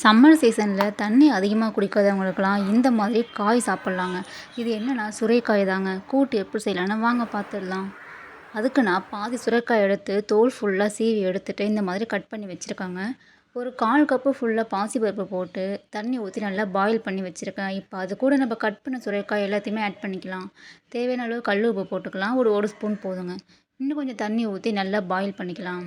Summer சீசனில் தண்ணி அதிகமாக குடிக்காதவங்களுக்கெல்லாம் இந்த மாதிரி காய் சாப்பிட்லாங்க. இது என்னென்னா சுரைக்காய் தாங்க. கூட்டு எப்படி செய்யலான்னு வாங்க பார்த்துடலாம் அதுக்கு நான் பாதி சுரைக்காய் எடுத்து தோல் ஃபுல்லாக சீவி எடுத்துகிட்டு இந்த மாதிரி கட் பண்ணி வச்சுருக்காங்க. ஒரு கால் கப்பு ஃபுல்லாக பாசிப்பருப்பு போட்டு தண்ணி ஊற்றி நல்லா பாயில் பண்ணி வச்சுருக்கேன். இப்போ அது கூட நம்ம கட் பண்ண சுரைக்காய் எல்லாத்தையுமே ஆட் பண்ணிக்கலாம். தேவையான அளவு கல் உப்பு போட்டுக்கலாம். ஒரு ஒரு ஸ்பூன் போதுங்க. இன்னும் கொஞ்சம் தண்ணி ஊற்றி நல்லா பாயில் பண்ணிக்கலாம்.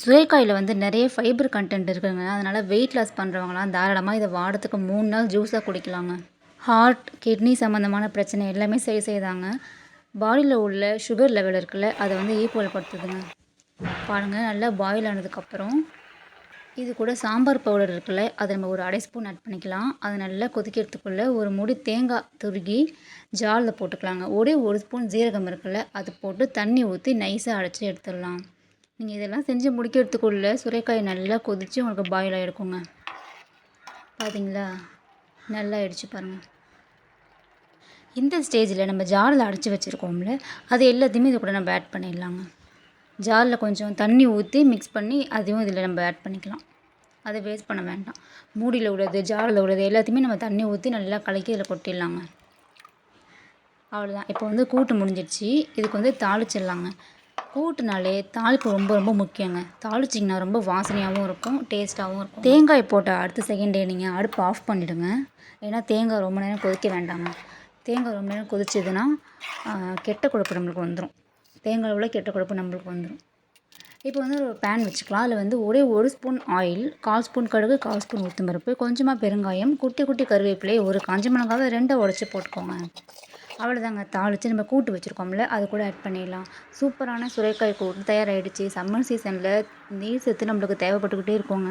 சுரைக்காயில் வந்து நிறைய ஃபைபர் கண்டென்ட் இருக்குதுங்க அதனால் வெயிட் லாஸ் பண்ணுறவங்களாம் தாராளமாக இதை வாரத்துக்கு மூணு நாள் ஜூஸாக குடிக்கலாங்க. ஹார்ட் கிட்னி சம்மந்தமான பிரச்சனை எல்லாமே சரி செய்தாங்க. பாடியில் உள்ள சுகர் லெவல் இருக்குல்ல அதை வந்து ஈக்குவல் படுத்துதுங்க. பாருங்கள் நல்லா பாயில் ஆனதுக்கப்புறம் இது கூட சாம்பார் பவுடர் இருக்குல்ல அதை நம்ம ஒரு அடை ஸ்பூன் ஆட் பண்ணிக்கலாம். அது நல்லா கொதிக்கிறதுக்குள்ளே ஒரு முடி தேங்காய் துருகி ஜாலில் போட்டுக்கலாங்க. ஒரே ஒரு ஸ்பூன் ஜீரகம் இருக்குல்ல அது போட்டு தண்ணி ஊற்றி நைஸாக அடைச்சி எடுத்துடலாம். நீங்கள் இதெல்லாம் செஞ்சு முடிக்கிறதுக்குள்ளே சுரைக்காய் நல்லா கொதித்து உங்களுக்கு பாயில் ஆகிருக்குங்க பார்த்தீங்களா நல்லா ஆயிடுச்சு பாருங்கள் இந்த ஸ்டேஜில் நம்ம ஜாரில் அடைச்சி வச்சுருக்கோம்ல அது எல்லாத்தையுமே இது கூட நம்ம ஆட் பண்ணிடலாங்க. ஜாரில் கொஞ்சம் தண்ணி ஊற்றி மிக்ஸ் பண்ணி அதையும் இதில் நம்ம ஆட் பண்ணிக்கலாம். அதை வேஸ்ட் பண்ண வேண்டாம். மூடியில் உள்ளது ஜாரில் உள்ளது எல்லாத்தையுமே நம்ம தண்ணி ஊற்றி நல்லா கலக்கி இதில் கொட்டிடலாங்க. அவ்வளோதான் இப்போ வந்து கூட்டு முடிஞ்சிடுச்சு. இதுக்கு வந்து தாளிச்சிடலாங்க. கூட்டுனாலே தாளிப்பு ரொம்ப ரொம்ப முக்கியங்க. தாளிச்சிங்கன்னா ரொம்ப வாசனையாகவும் இருக்கும் டேஸ்ட்டாகவும் இருக்கும். தேங்காய் போட்ட அடுத்த செகண்டே நீங்கள் அடுப்பு ஆஃப் பண்ணிவிடுங்க ஏன்னா தேங்காய் ரொம்ப நேரம் கொதிக்க வேண்டாங்க. தேங்காய் ரொம்ப நேரம் கொதிச்சதுன்னா கெட்ட கொழுப்பு நம்மளுக்கு வந்துடும் தேங்காய் உள்ள கெட்ட கொழுப்பு நம்மளுக்கு வந்துடும் இப்போ வந்து ஒரு பேன் வச்சுக்கலாம். அதில் வந்து ஒரே ஒரு ஸ்பூன் ஆயில் கால் ஸ்பூன் கடுகு கால் ஸ்பூன் உளுத்தம்பருப்பு கொஞ்சமாக பெருங்காயம் குட்டி குட்டி கருவேப்பிலை ஒரு காஞ்ச மிளகாவை ரெண்டை உடச்சி போட்டுக்கோங்க. அவ்வளோதாங்க தாளித்து நம்ம கூட்டு வச்சுருக்கோம்ல அது கூட ஆட் பண்ணிடலாம். சூப்பரான சுரைக்காய் கூட்டு தயாராகிடுச்சு சம்மர் சீசனில் நீர் சத்து நம்மளுக்கு தேவைப்பட்டுக்கிட்டே இருக்கோங்க.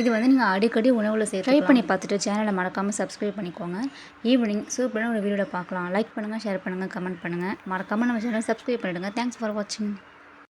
இது வந்து நீங்கள் அடிக்கடி உணவில் சேர்த்து ட்ரை பண்ணி பார்த்துட்டு சேனலை மறக்காமல் சப்ஸ்கிரைப் பண்ணிக்கோங்க. ஈவினிங் சூப்பரான ஒரு வீடியோவில் பார்க்கலாம். லைக் பண்ணுங்கள் ஷேர் பண்ணுங்கள் கமெண்ட் பண்ணுங்கள் மறக்காமல் நம்ம சேனலை சப்ஸ்கிரைப் பண்ணிவிடுங்க தேங்க்ஸ் ஃபார் வாட்சிங்